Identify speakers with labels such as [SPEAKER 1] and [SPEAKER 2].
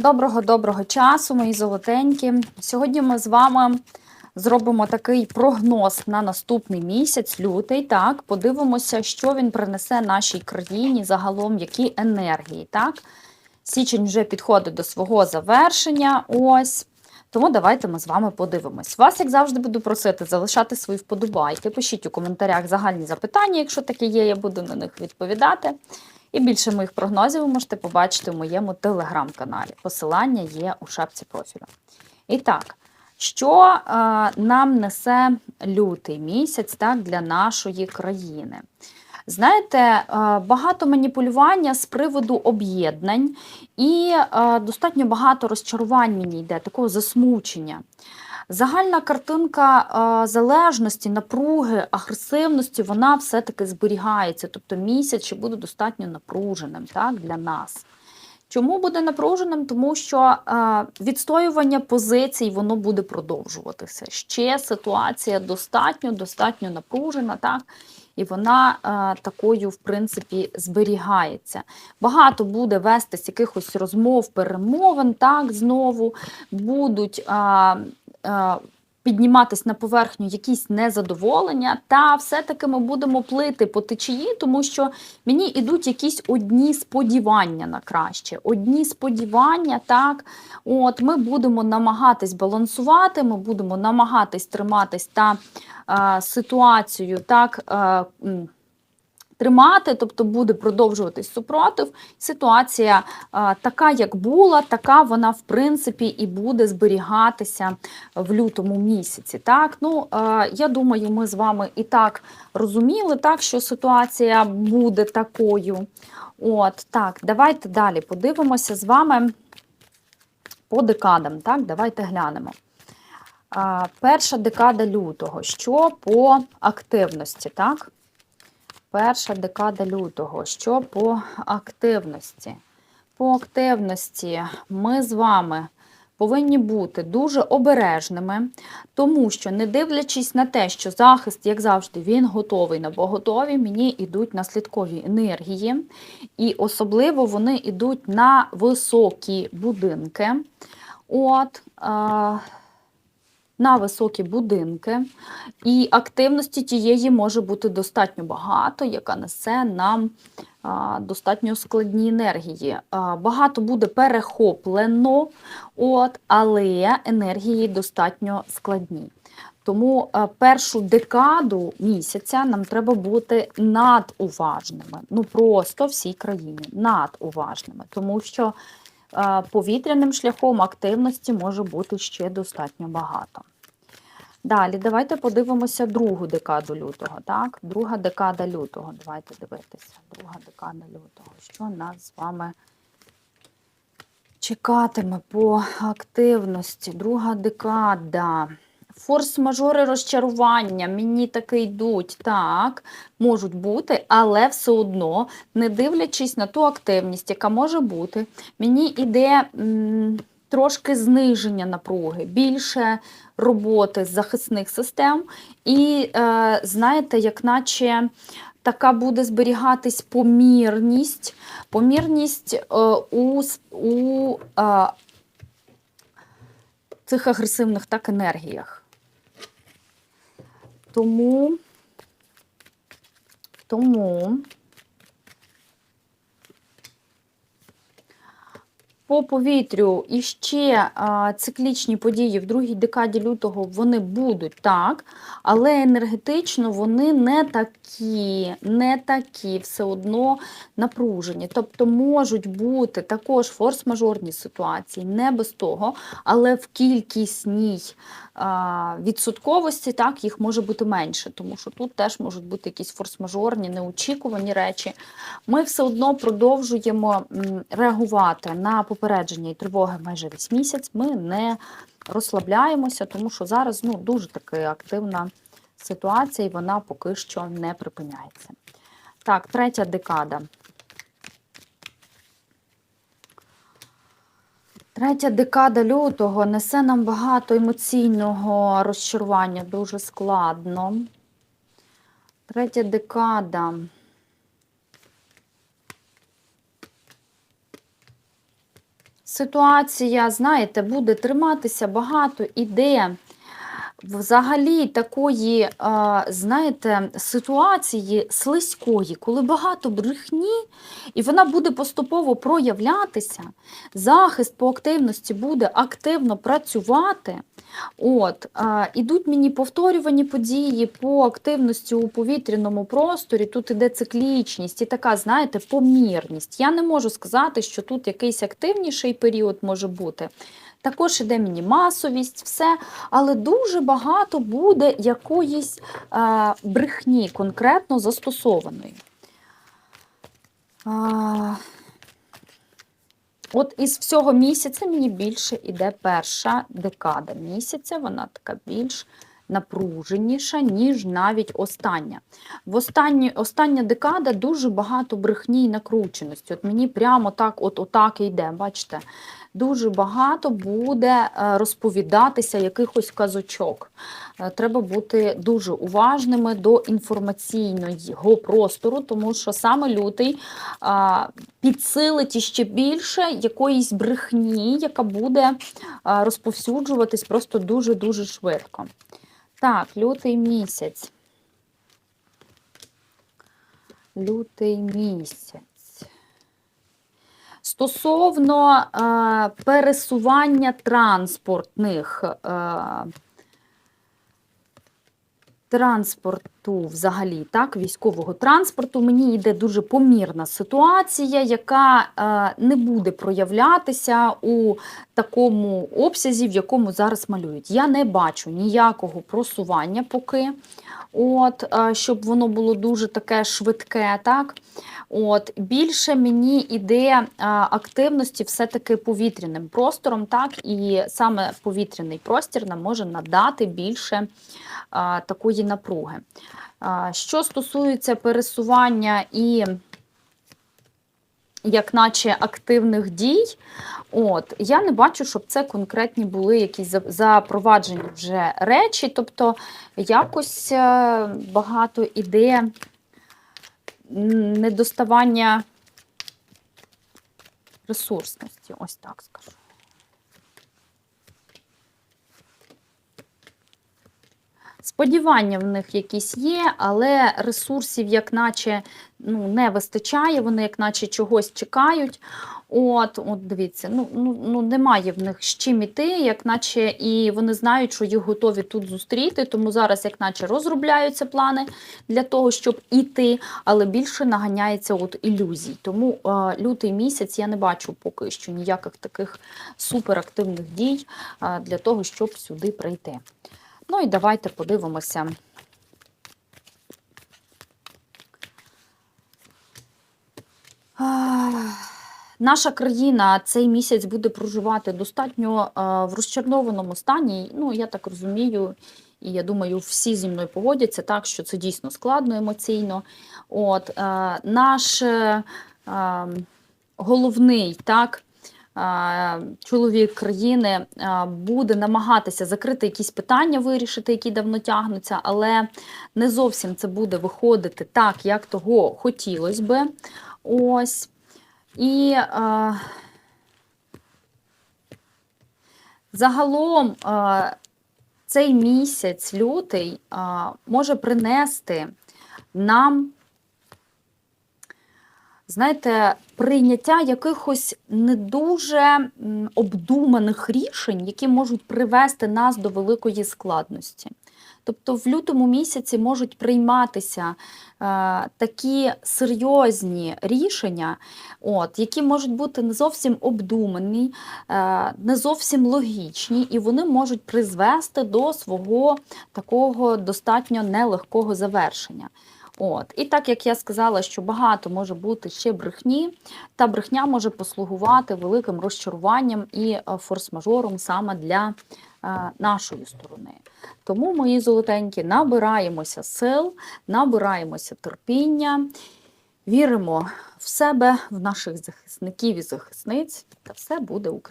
[SPEAKER 1] Доброго-доброго часу, мої золотенькі. Сьогодні ми з вами зробимо такий прогноз на наступний місяць, лютий. Так, подивимося, що він принесе нашій країні, загалом які енергії. Так, січень вже підходить до свого завершення. Ось. Тому давайте ми з вами подивимось. Вас, як завжди, буду просити залишати свої вподобайки. Пишіть у коментарях загальні запитання, якщо такі є, я буду на них відповідати. І більше моїх прогнозів ви можете побачити у моєму телеграм-каналі. Посилання є у шапці профілю. І так, що е, нам несе лютий місяць так, для нашої країни? Знаєте, е, багато маніпулювання з приводу об'єднань, і е, достатньо багато розчарувань мені йде, такого засмучення. Загальна картинка е, залежності, напруги, агресивності, вона все-таки зберігається. Тобто місяць ще буде достатньо напруженим так, для нас. Чому буде напруженим? Тому що е, відстоювання позицій воно буде продовжуватися. Ще ситуація достатньо, достатньо напружена, так? І вона е, такою, в принципі, зберігається. Багато буде вестись якихось розмов, перемовин, так, знову будуть. Е, Підніматись на поверхню якісь незадоволення, та все-таки ми будемо плити по течії, тому що мені йдуть якісь одні сподівання на краще. Одні сподівання, так, от ми будемо намагатись балансувати, ми будемо намагатись триматись та е, ситуацію так. Е, Тримати, тобто буде продовжуватись супротив. Ситуація а, така, як була, така вона, в принципі, і буде зберігатися в лютому місяці. Так, ну а, я думаю, ми з вами і так розуміли, так, що ситуація буде такою. От, так, давайте далі подивимося з вами по декадам. Так, давайте глянемо. Перша декада лютого. Що по активності, так? Перша декада лютого. Що по активності? По активності ми з вами повинні бути дуже обережними, тому що, не дивлячись на те, що захист, як завжди, він готовий на поготові, мені йдуть наслідкові енергії, і особливо вони йдуть на високі будинки. От, на високі будинки, і активності тієї може бути достатньо багато, яка несе нам достатньо складні енергії. Багато буде перехоплено, от, але енергії достатньо складні. Тому першу декаду місяця нам треба бути надуважними. Ну просто всій країні надуважними, тому що повітряним шляхом активності може бути ще достатньо багато. Далі, давайте подивимося другу декаду лютого. Так? Друга декада лютого. Давайте дивитися. Друга декада лютого. Що нас з вами чекатиме по активності? Друга декада. Форс-мажори розчарування, мені таки йдуть, так, можуть бути, але все одно, не дивлячись на ту активність, яка може бути, мені йде трошки зниження напруги, більше роботи з захисних систем. І, е, знаєте, як наче така буде зберігатись помірність, помірність е, у, у е, цих агресивних так енергіях. Тому, тому по повітрю і ще а, циклічні події в другій декаді лютого вони будуть так, але енергетично вони не такі, не такі все одно напружені. Тобто можуть бути також форс-мажорні ситуації, не без того, але в кількісній відсотковості так, їх може бути менше, тому що тут теж можуть бути якісь форс-мажорні, неочікувані речі. Ми все одно продовжуємо реагувати на попередження і тривоги майже весь місяць. Ми не розслабляємося, тому що зараз ну, дуже така активна ситуація, і вона поки що не припиняється. Так, третя декада. Третя декада лютого несе нам багато емоційного розчарування, дуже складно. Третя декада. Ситуація, знаєте, буде триматися багато іде. Взагалі такої, знаєте, ситуації слизької, коли багато брехні, і вона буде поступово проявлятися, захист по активності буде активно працювати. От, ідуть мені повторювані події по активності у повітряному просторі. Тут іде циклічність і така, знаєте, помірність. Я не можу сказати, що тут якийсь активніший період може бути. Також іде мені масовість, все, але дуже багато буде якоїсь е, брехні конкретно застосованої. Е, От із всього місяця мені більше йде перша декада місяця, вона така більш напруженіша, ніж навіть остання. В останні, остання декада дуже багато брехні і накрученості. От мені прямо так, от отак і йде, бачите? Дуже багато буде е, розповідатися якихось казочок. Е, Треба бути дуже уважними до інформаційного простору, тому що саме лютий підсилить іще більше якоїсь брехні, яка буде розповсюджуватись просто дуже-дуже швидко. Так, лютий місяць. Лютий місяць. Стосовно е, пересування транспортних е, транспорту, взагалі, так, військового транспорту, мені йде дуже помірна ситуація, яка е, не буде проявлятися у такому обсязі, в якому зараз малюють. Я не бачу ніякого просування поки, от, е, щоб воно було дуже таке швидке. так. От, Більше мені йде активності все-таки повітряним простором, так, і саме повітряний простір нам може надати більше а, такої напруги. Що стосується пересування і як наче активних дій, от, я не бачу, щоб це конкретні були якісь запроваджені вже речі, тобто якось е, багато іде недоставання ресурсності, ось так скажу. Сподівання в них якісь є, але ресурсів, як наче, ну, не вистачає, вони як наче чогось чекають. От, от дивіться, ну, ну, ну немає в них з чим іти, як наче і вони знають, що їх готові тут зустріти, тому зараз, як наче, розробляються плани для того, щоб іти, але більше наганяється от ілюзій. Тому е, лютий місяць я не бачу поки що ніяких таких суперактивних дій е, для того, щоб сюди прийти. Ну і давайте подивимося. Наша країна цей місяць буде проживати достатньо е, в розчарнованому стані. Ну, я так розумію, і я думаю, всі зі мною погодяться, так, що це дійсно складно емоційно. От, е, наш е, е, головний так, чоловік країни буде намагатися закрити якісь питання, вирішити, які давно тягнуться, але не зовсім це буде виходити так, як того хотілося би. Ось. І е, загалом е, цей місяць, лютий, е, може принести нам, знаєте, прийняття якихось не дуже обдуманих рішень, які можуть привести нас до великої складності. Тобто в лютому місяці можуть прийматися е, такі серйозні рішення, от, які можуть бути не зовсім обдумані, е, не зовсім логічні, і вони можуть призвести до свого такого достатньо нелегкого завершення. От. І так як я сказала, що багато може бути ще брехні, та брехня може послугувати великим розчаруванням і е, форс-мажором саме для е, нашої сторони. Тому, мої золотенькі, набираємося сил, набираємося терпіння, віримо в себе, в наших захисників і захисниць, та все буде Україна.